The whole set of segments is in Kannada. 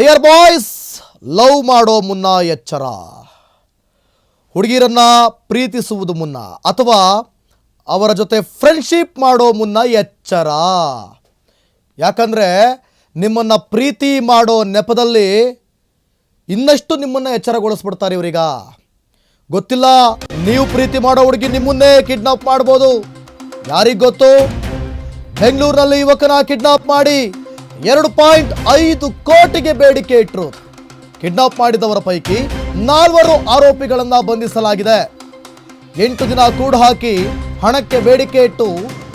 ಡಿಯರ್ ಬಾಯ್ಸ್ ಲವ್ ಮಾಡೋ ಮುನ್ನ ಎಚ್ಚರ. ಹುಡುಗಿರನ್ನ ಪ್ರೀತಿಸುವುದು ಮುನ್ನ ಅಥವಾ ಅವರ ಜೊತೆ ಫ್ರೆಂಡ್ಶಿಪ್ ಮಾಡೋ ಮುನ್ನ ಎಚ್ಚರ. ಯಾಕಂದರೆ ನಿಮ್ಮನ್ನು ಪ್ರೀತಿ ಮಾಡೋ ನೆಪದಲ್ಲಿ ಇನ್ನಷ್ಟು ನಿಮ್ಮನ್ನು ಎಚ್ಚರಗೊಳಿಸ್ಬಿಡ್ತಾರೆ ಇವರೀಗ. ಗೊತ್ತಿಲ್ಲ, ನೀವು ಪ್ರೀತಿ ಮಾಡೋ ಹುಡುಗಿ ನಿಮ್ಮನ್ನೇ ಕಿಡ್ನಾಪ್ ಮಾಡ್ಬೋದು. ಯಾರಿಗೆ ಗೊತ್ತು? ಬೆಂಗಳೂರಿನಲ್ಲಿ ಯುವಕನ ಕಿಡ್ನಾಪ್ ಮಾಡಿ. ಎರಡು ಪಾಯಿಂಟ್ ಐದು ಕೋಟಿಗೆ ಬೇಡಿಕೆ ಇಟ್ಟರು ಕಿಡ್ನಾಪ್ ಮಾಡಿದವರ ಪೈಕಿ ನಾಲ್ವರು ಆರೋಪಿಗಳನ್ನು ಬಂಧಿಸಲಾಗಿದೆ. ಎಂಟು ದಿನ ಕೂಡು ಹಾಕಿ ಹಣಕ್ಕೆ ಬೇಡಿಕೆ ಇಟ್ಟು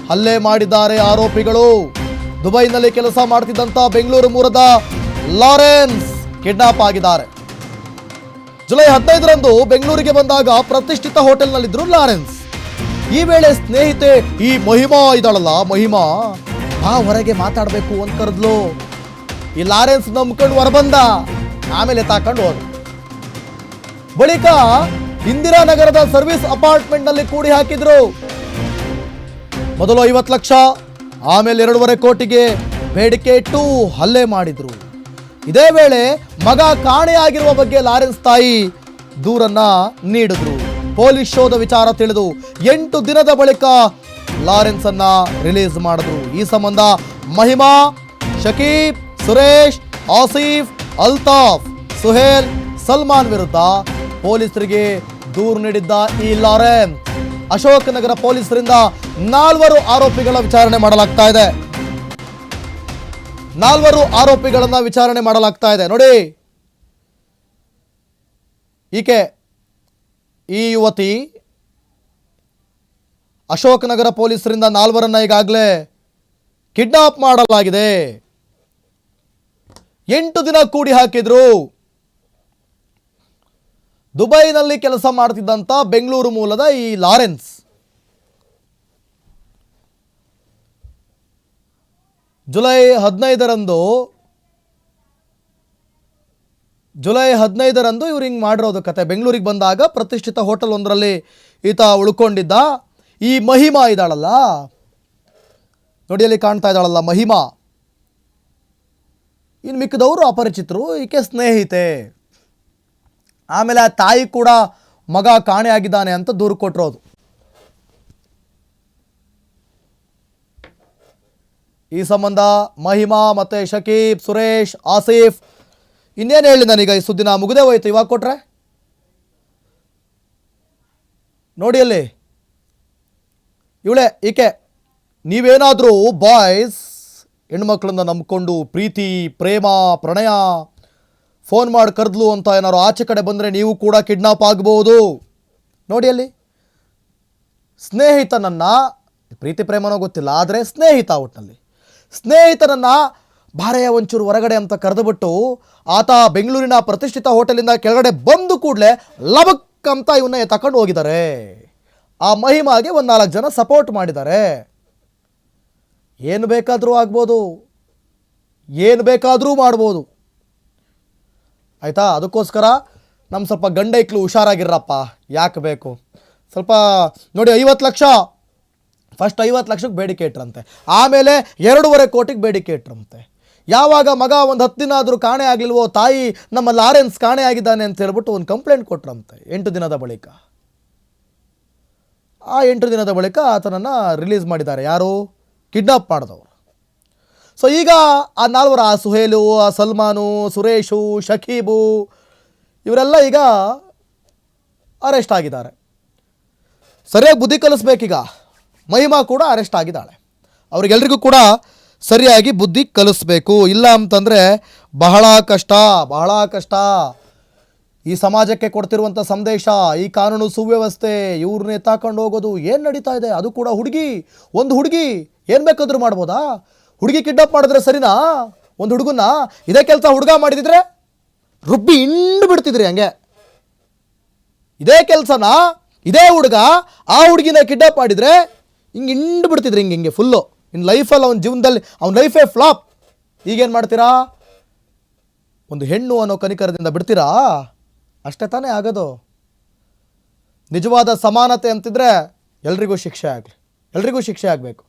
ಹಲ್ಲೆ ಮಾಡಿದ್ದಾರೆ ಆರೋಪಿಗಳು. ದುಬೈನಲ್ಲಿ ಕೆಲಸ ಮಾಡ್ತಿದ್ದಂಥ ಬೆಂಗಳೂರು ಮೂಲದ ಲಾರೆನ್ಸ್ ಕಿಡ್ನಾಪ್ ಆಗಿದ್ದಾರೆ. ಜುಲೈ ಹದಿನೈದರಂದು ಬೆಂಗಳೂರಿಗೆ ಬಂದಾಗ ಪ್ರತಿಷ್ಠಿತ ಹೋಟೆಲ್ನಲ್ಲಿದ್ದರು ಲಾರೆನ್ಸ್. ಈ ವೇಳೆ ಸ್ನೇಹಿತೆ ಈ ಮಹಿಮಾ ಇದ್ದಾಳಲ್ಲ, ಮಹಿಮಾ? ಆ ಹೊರಗೆ ಮಾತಾಡಬೇಕು ಅಂತ ಕರೆದ್ಲು. ಈ ಲಾರೆನ್ಸ್ ನಂಬ್ಕೊಂಡು ಹೊರಬಂದ. ಆಮೇಲೆ ತಾಕೊಂಡು ಹೋದ ಬಳಿಕ ಇಂದಿರಾನಗರದ ಸರ್ವಿಸ್ ಅಪಾರ್ಟ್ಮೆಂಟ್ನಲ್ಲಿ ಕೂಡಿ ಹಾಕಿದ್ರು. ಮೊದಲು ಐವತ್ತು ಲಕ್ಷ, ಆಮೇಲೆ ಎರಡೂವರೆ ಕೋಟಿಗೆ ಬೇಡಿಕೆ ಇಟ್ಟು ಹಲ್ಲೆ ಮಾಡಿದ್ರು. ಇದೇ ವೇಳೆ ಮಗ ಕಾಣೆಯಾಗಿರುವ ಬಗ್ಗೆ ಲಾರೆನ್ಸ್ ತಾಯಿ ದೂರನ್ನ ನೀಡಿದ್ರು. ಪೊಲೀಸ್ ಶೋಧ ವಿಚಾರ ತಿಳಿದು ಎಂಟು ದಿನದ ಬಳಿಕ ಲಾರೆನ್ಸ್ ಅನ್ನ ರಿಲೀಸ್ ಮಾಡಿದ್ರು. ಈ ಸಂಬಂಧ ಮಹಿಮಾ, ಶಕೀಬ್, ಸುರೇಶ್, ಆಸೀಫ್, ಅಲ್ತಾಫ್, ಸುಹೇಲ್, ಸಲ್ಮಾನ್ ವಿರುದ್ಧ ಪೊಲೀಸರಿಗೆ ದೂರು ನೀಡಿದ್ದ ಈ ಲಾರೆನ್. ಅಶೋಕ್ ನಗರ ಪೊಲೀಸರಿಂದ ನಾಲ್ವರು ಆರೋಪಿಗಳ ವಿಚಾರಣೆ ಮಾಡಲಾಗ್ತಾ ಇದೆ. ನಾಲ್ವರು ಆರೋಪಿಗಳನ್ನ ವಿಚಾರಣೆ ಮಾಡಲಾಗ್ತಾ ಇದೆ. ನೋಡಿ. ಈಕೆ ಈ ಯುವತಿ ಅಶೋಕ್ ನಗರ ಪೊಲೀಸರಿಂದ ನಾಲ್ವರನ್ನ ಈಗಾಗಲೇ ಕಿಡ್ನಾಪ್ ಮಾಡಲಾಗಿದೆ. ಎಂಟು ದಿನ ಕೂಡಿ ಹಾಕಿದ್ರು. ದುಬೈನಲ್ಲಿ ಕೆಲಸ ಮಾಡ್ತಿದ್ದಂಥ ಬೆಂಗಳೂರು ಮೂಲದ ಈ ಲಾರೆನ್ಸ್. ಜುಲೈ ಹದಿನೈದರಂದು ಜುಲೈ ಹದಿನೈದರಂದು ಇವ್ರು ಹಿಂಗೆ ಮಾಡಿರೋದು ಕತೆ. ಬೆಂಗಳೂರಿಗೆ ಬಂದಾಗ ಪ್ರತಿಷ್ಠಿತ ಹೋಟೆಲ್ ಒಂದರಲ್ಲಿ ಈತ ಉಳ್ಕೊಂಡಿದ್ದ. ಈ ಮಹಿಮಾ ಇದ್ದಾಳಲ್ಲ. ನೋಡಿ ಅಲ್ಲಿ ಕಾಣ್ತಾ ಇದ್ದಾಳಲ್ಲ ಮಹಿಮಾ. ಇನ್ನು ಮಿಕ್ಕಿದವರು ಅಪರಿಚಿತರು, ಈಕೆ ಸ್ನೇಹಿತೆ. ಆಮೇಲೆ ಆ ತಾಯಿ ಕೂಡ ಮಗ ಕಾಣೆಯಾಗಿದ್ದಾನೆ ಅಂತ ದೂರು ಕೊಟ್ಟಿರೋದು ಈ ಸಂಬಂಧ ಮಹಿಮಾ ಮತ್ತು ಶಕೀಬ್, ಸುರೇಶ್, ಆಸೀಫ್, ಇನ್ನೇನು ಹೇಳಿ ನಾನೀಗ ಈ ಸುದ್ದಿನ ಮುಗಿದೇ ಹೋಯ್ತು, ಇವಾಗ ಕೊಟ್ರೆ? ನೋಡಿ ಅಲ್ಲಿ. ಇವಳೆ, ಈಕೆ ನೀವೇನಾದರೂ ಬಾಯ್ಸ್, ಹೆಣ್ಮಕ್ಳನ್ನ ನಂಬಿಕೊಂಡು ಪ್ರೀತಿ, ಪ್ರೇಮ, ಪ್ರಣಯ, ಫೋನ್ ಮಾಡಿ ಕರೆದ್ಲು ಅಂತ ಏನಾದ್ರು ಆಚೆ ಕಡೆ ಬಂದರೆ ನೀವು ಕೂಡ ಕಿಡ್ನಾಪ್ ಆಗ್ಬೋದು. ನೋಡಿ ಅಲ್ಲಿ. ಸ್ನೇಹಿತನನ್ನ, ಪ್ರೀತಿ ಪ್ರೇಮನೋ ಗೊತ್ತಿಲ್ಲ, ಆದರೆ ಸ್ನೇಹಿತ ಒಟ್ಟಿನಲ್ಲಿ ಸ್ನೇಹಿತನನ್ನು ಭಾರೆಯ ಒಂಚೂರು ಹೊರಗಡೆ ಅಂತ ಕರೆದುಬಿಟ್ಟು ಆತ ಬೆಂಗಳೂರಿನ ಪ್ರತಿಷ್ಠಿತ ಹೋಟೆಲಿಂದ ಕೆಳಗಡೆ ಬಂದು ಕೂಡಲೇ ಲಬಕ್ ಅಂತ ಇವನ್ನ ತಕೊಂಡು ಹೋಗಿದ್ದಾರೆ. ಆ ಮಹಿಮಾಗೆ ಒಂದು ನಾಲ್ಕು ಜನ ಸಪೋರ್ಟ್ ಮಾಡಿದ್ದಾರೆ. ಏನು ಬೇಕಾದರೂ ಆಗ್ಬೋದು, ಏನು ಬೇಕಾದರೂ ಮಾಡ್ಬೋದು. ಆಯಿತಾ? ಅದಕ್ಕೋಸ್ಕರ ನಮ್ಮ ಸ್ವಲ್ಪ ಗಂಡೈಕ್ಲು ಹುಷಾರಾಗಿರಪ್ಪ ಯಾಕೆ ಬೇಕು? ಸ್ವಲ್ಪ ನೋಡಿ, ಐವತ್ತು ಲಕ್ಷ. ಫಸ್ಟ್ ಐವತ್ತು ಲಕ್ಷಕ್ಕೆ ಬೇಡಿಕೆ ಇಟ್ರಂತೆ. ಆಮೇಲೆ ಎರಡೂವರೆ ಕೋಟಿಗೆ ಬೇಡಿಕೆ ಇಟ್ರಂತೆ. ಯಾವಾಗ ಮಗ ಒಂದು ಹತ್ತು ದಿನ ಆದರೂ ಕಾಣೆ ಆಗಲಿಲ್ವೋ, ತಾಯಿ ನಮ್ಮ ಲಾರೆನ್ಸ್ ಕಾಣೆ ಆಗಿದ್ದಾನೆ ಅಂತ ಹೇಳ್ಬಿಟ್ಟು ಒಂದು ಕಂಪ್ಲೇಂಟ್ ಕೊಟ್ರಂತೆ ಎಂಟು ದಿನದ ಬಳಿಕ. ಆ ಎಂಟು ದಿನದ ಬಳಿಕ ಆತನನ್ನು ರಿಲೀಸ್ ಮಾಡಿದ್ದಾರೆ. ಯಾರು? ಕಿಡ್ನಾಪ್ ಮಾಡಿದವರು. ಸೊ ಈಗ ಆ ನಾಲ್ವರು, ಆ ಸುಹೇಲು, ಆ ಸಲ್ಮಾನು, ಸುರೇಶು, ಶಕೀಬು, ಇವರೆಲ್ಲ ಈಗ ಅರೆಸ್ಟ್ ಆಗಿದ್ದಾರೆ. ಸರಿಯಾಗಿ ಬುದ್ಧಿ ಕಲಿಸ್ಬೇಕೀಗ. ಮಹಿಮಾ ಕೂಡ ಅರೆಸ್ಟ್ ಆಗಿದ್ದಾಳೆ. ಅವ್ರಿಗೆಲ್ರಿಗೂ ಕೂಡ ಸರಿಯಾಗಿ ಬುದ್ಧಿ ಕಲಿಸ್ಬೇಕು. ಇಲ್ಲ ಅಂತಂದರೆ ಬಹಳ ಕಷ್ಟ ಬಹಳ ಕಷ್ಟ. ಈ ಸಮಾಜಕ್ಕೆ ಕೊಡ್ತಿರುವಂಥ ಸಂದೇಶ, ಈ ಕಾನೂನು ಸುವ್ಯವಸ್ಥೆ ಇವ್ರನ್ನೇ ತಾಕೊಂಡು ಹೋಗೋದು ಏನು ನಡೀತಾ ಇದೆ? ಅದು ಕೂಡ ಹುಡುಗಿ, ಒಂದು ಹುಡುಗಿ ಏನು ಬೇಕಾದರೂ ಮಾಡ್ಬೋದಾ? ಹುಡುಗಿ ಕಿಡ್ನಾಪ್ ಮಾಡಿದ್ರೆ ಸರಿನಾ? ಒಂದು ಹುಡುಗನ್ನ ಇದೇ ಕೆಲಸ ಹುಡುಗ ಮಾಡಿದಿದ್ರೆ ರುಬ್ಬಿ ಇಂಡು ಬಿಡ್ತಿದ್ರಿ ಹಂಗೆ. ಇದೇ ಕೆಲಸನ, ಇದೇ ಹುಡುಗ ಆ ಹುಡುಗಿನ ಕಿಡ್ನಾಪ್ ಮಾಡಿದರೆ ಹಿಂಗೆ ಇಂಡು ಬಿಡ್ತಿದ್ರಿ ಹಿಂಗೆ ಹಿಂಗೆ ಫುಲ್ಲು ಇನ್ನು ಲೈಫಲ್ಲಿ ಅವನ ಜೀವನದಲ್ಲಿ, ಅವ್ನ ಲೈಫೇ ಫ್ಲಾಪ್ ಈಗೇನು ಮಾಡ್ತೀರಾ? ಒಂದು ಹೆಣ್ಣು ಅನ್ನೋ ಕನಿಕರದಿಂದ ಬಿಡ್ತೀರಾ? ಅಷ್ಟೇ ತಾನೇ ಆಗೋದು. ನಿಜವಾದ ಸಮಾನತೆ ಅಂತಿದ್ರೆ ಎಲ್ರಿಗೂ ಶಿಕ್ಷೆ ಆಗಲಿ. ಎಲ್ರಿಗೂ ಶಿಕ್ಷೆ ಆಗಬೇಕು.